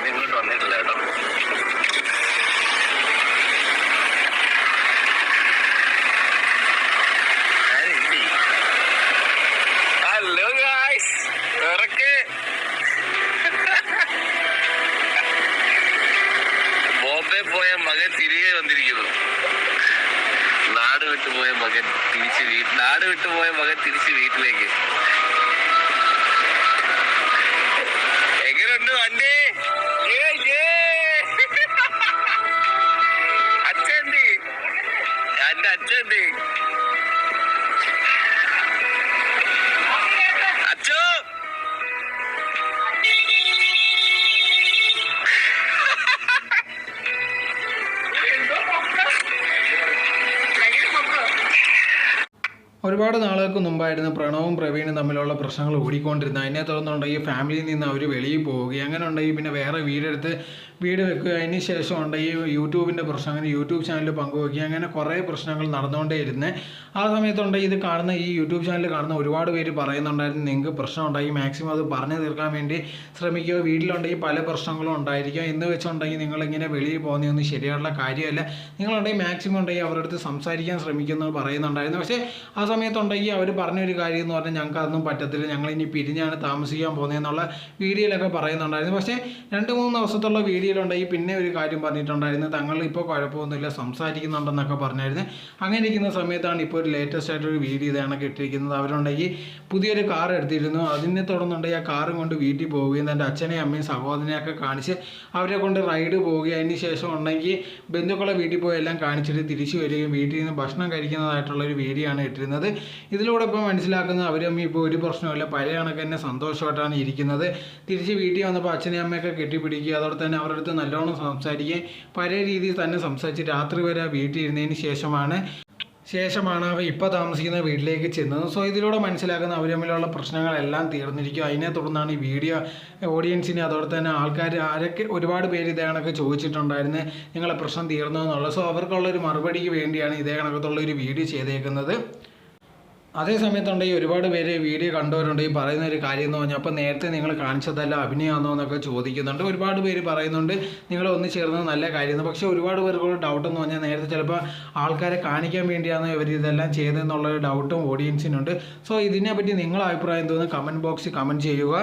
ഇനി ഇങ്ങോട്ട് വന്നിട്ടില്ല കേട്ടോ. ഹലോ ഗായ്സ് ഇറക്ക് ബോംബെ പോയ മകൻ തിരികെ വന്നിരിക്കുന്നു. നാട് വിട്ടുപോയ മകൻ തിരിച്ച് വീട്ടിൽ നാട് വിട്ടുപോയ മകൻ തിരിച്ച് വീട്ടിലേക്ക്. to me. ഒരുപാട് നാളുകൾക്ക് മുമ്പായിരുന്നു പ്രണവും പ്രവീണും തമ്മിലുള്ള പ്രശ്നങ്ങൾ ഓടിക്കൊണ്ടിരുന്നത്. അതിനെ തുടർന്നുണ്ടെങ്കിൽ ഫാമിലിയിൽ നിന്ന് അവർ വെളിയിൽ പോവുകയും അങ്ങനെ ഉണ്ടെങ്കിൽ പിന്നെ വേറെ വീടെടുത്ത് വീട് വെക്കുക. അതിന് ശേഷം ഉണ്ടെങ്കിൽ യൂട്യൂബിന്റെ പ്രശ്നം അങ്ങനെ യൂട്യൂബ് ചാനൽ പങ്കുവയ്ക്കുക അങ്ങനെ കുറേ പ്രശ്നങ്ങൾ നടന്നുകൊണ്ടേ ഇരുന്ന്. ആ സമയത്തുണ്ടെങ്കിൽ ഇത് കാണുന്ന ഈ യൂട്യൂബ് ചാനൽ കാണുന്ന ഒരുപാട് പേര് പറയുന്നുണ്ടായിരുന്നു നിങ്ങൾക്ക് പ്രശ്നം ഉണ്ടായി മാക്സിമം അത് പറഞ്ഞു തീർക്കാൻ വേണ്ടി ശ്രമിക്കുക. വീട്ടിലുണ്ടെങ്കിൽ പല പ്രശ്നങ്ങളും ഉണ്ടായിരിക്കും. എന്ന് വെച്ചുണ്ടെങ്കിൽ നിങ്ങളിങ്ങനെ വെളിയിൽ പോകുന്നതൊന്നും ശരിയായിട്ടുള്ള കാര്യമല്ല. നിങ്ങളുണ്ടെങ്കിൽ മാക്സിമം ഉണ്ടെങ്കിൽ അവരുടെ അടുത്ത് സംസാരിക്കാൻ ശ്രമിക്കുന്നത് പറയുന്നുണ്ടായിരുന്നു. പക്ഷേ ആ സമയത്തുണ്ടെങ്കിൽ അവർ പറഞ്ഞൊരു കാര്യം എന്ന് പറഞ്ഞാൽ ഞങ്ങൾക്ക് അതൊന്നും പറ്റത്തില്ല. ഞങ്ങൾ ഇനി പിരിഞ്ഞാണ് താമസിക്കാൻ പോകുന്നതെന്നുള്ള വീഡിയോയിലൊക്കെ പറയുന്നുണ്ടായിരുന്നു. പക്ഷേ രണ്ട് മൂന്ന് ദിവസത്തുള്ള വീഡിയോയിലുണ്ടെങ്കിൽ പിന്നെ ഒരു കാര്യം പറഞ്ഞിട്ടുണ്ടായിരുന്നു. തങ്ങൾ ഇപ്പോൾ കുഴപ്പമൊന്നുമില്ല സംസാരിക്കുന്നുണ്ടെന്നൊക്കെ പറഞ്ഞായിരുന്നു. അങ്ങനെ ഇരിക്കുന്ന സമയത്താണ് ഇപ്പോൾ ഒരു ലേറ്റസ്റ്റ് ആയിട്ടൊരു വീഡിയോ ഇതാണ് കിട്ടിയിരിക്കുന്നത്. അവരുണ്ടെങ്കിൽ പുതിയൊരു കാർ എടുത്തിരുന്നു. അതിനെ തുടർന്നുണ്ടെങ്കിൽ ആ കാറും കൊണ്ട് വീട്ടിൽ പോവുകയും തന്റെ അച്ഛനെയും അമ്മയും സഹോദരനെയൊക്കെ കാണിച്ച് അവരെ കൊണ്ട് റൈഡ് പോവുകയും അതിന് ശേഷം ഉണ്ടെങ്കിൽ ബന്ധുക്കളെ വീട്ടിൽ പോയി എല്ലാം കാണിച്ചിട്ട് തിരിച്ചു വരികയും വീട്ടിൽ നിന്ന് ഭക്ഷണം കഴിക്കുന്നതായിട്ടുള്ള ഒരു വീഡിയോ ആണ് ഇട്ടിരുന്നത്. ഇതിലൂടെ ഇപ്പോൾ മനസ്സിലാക്കുന്നത് അവരമ്മ ഇപ്പോൾ ഒരു പ്രശ്നമില്ല പഴയ കണക്ക് തന്നെ സന്തോഷമായിട്ടാണ് ഇരിക്കുന്നത്. തിരിച്ച് വീട്ടിൽ വന്നപ്പോൾ അച്ഛനെയും അമ്മയൊക്കെ കെട്ടിപ്പിടിക്കുക അതോടെ തന്നെ അവരുടെ അടുത്ത് നല്ലോണം സംസാരിക്കുകയും പഴയ രീതിയിൽ തന്നെ സംസാരിച്ച് രാത്രി വരെ വീട്ടിൽ ഇരുന്നതിന് ശേഷമാണ് ശേഷമാണ് അവ ഇപ്പോൾ താമസിക്കുന്ന വീട്ടിലേക്ക് ചെന്നത്. സോ ഇതിലൂടെ മനസ്സിലാക്കുന്ന അവർ തമ്മിലുള്ള പ്രശ്നങ്ങളെല്ലാം തീർന്നിരിക്കും. അതിനെ തുടർന്നാണ് ഈ വീഡിയോ ഓഡിയൻസിനെ അതോടെ തന്നെ ആൾക്കാർ ആരൊക്കെ ഒരുപാട് പേര് ഇതേ കണക്ക് ചോദിച്ചിട്ടുണ്ടായിരുന്നു. നിങ്ങളെ പ്രശ്നം തീർന്നു എന്നുള്ളത്. സോ അവർക്കുള്ള ഒരു മറുപടിക്ക് വേണ്ടിയാണ് ഇതേ കണക്കത്തുള്ള ഒരു വീഡിയോ ചെയ്തേക്കുന്നത്. അതേ സമയത്തുണ്ടെങ്കിൽ ഒരുപാട് പേര് വീഡിയോ കണ്ടവരുണ്ട് ഈ പറയുന്ന ഒരു കാര്യം എന്ന് പറഞ്ഞാൽ അപ്പോൾ നേരത്തെ നിങ്ങൾ കാണിച്ചതല്ല അഭിനയമാണോ എന്നൊക്കെ ചോദിക്കുന്നുണ്ട്. ഒരുപാട് പേര് പറയുന്നുണ്ട് നിങ്ങൾ ഒന്ന് ചേർന്നത് നല്ല കാര്യമെന്ന് പക്ഷേ ഒരുപാട് പേർക്കുള്ള ഡൗട്ട് എന്ന് പറഞ്ഞാൽ നേരത്തെ ചിലപ്പോൾ ആൾക്കാരെ കാണിക്കാൻ വേണ്ടിയാണ് ഇവർ ഇതെല്ലാം ചെയ്തതെന്നുള്ളൊരു ഡൗട്ടും ഓഡിയൻസിനുണ്ട് സോ ഇതിനെപ്പറ്റി നിങ്ങളുടെ അഭിപ്രായം തോന്നുന്നു കമന്റ് ബോക്സിൽ കമന്റ് ചെയ്യുക.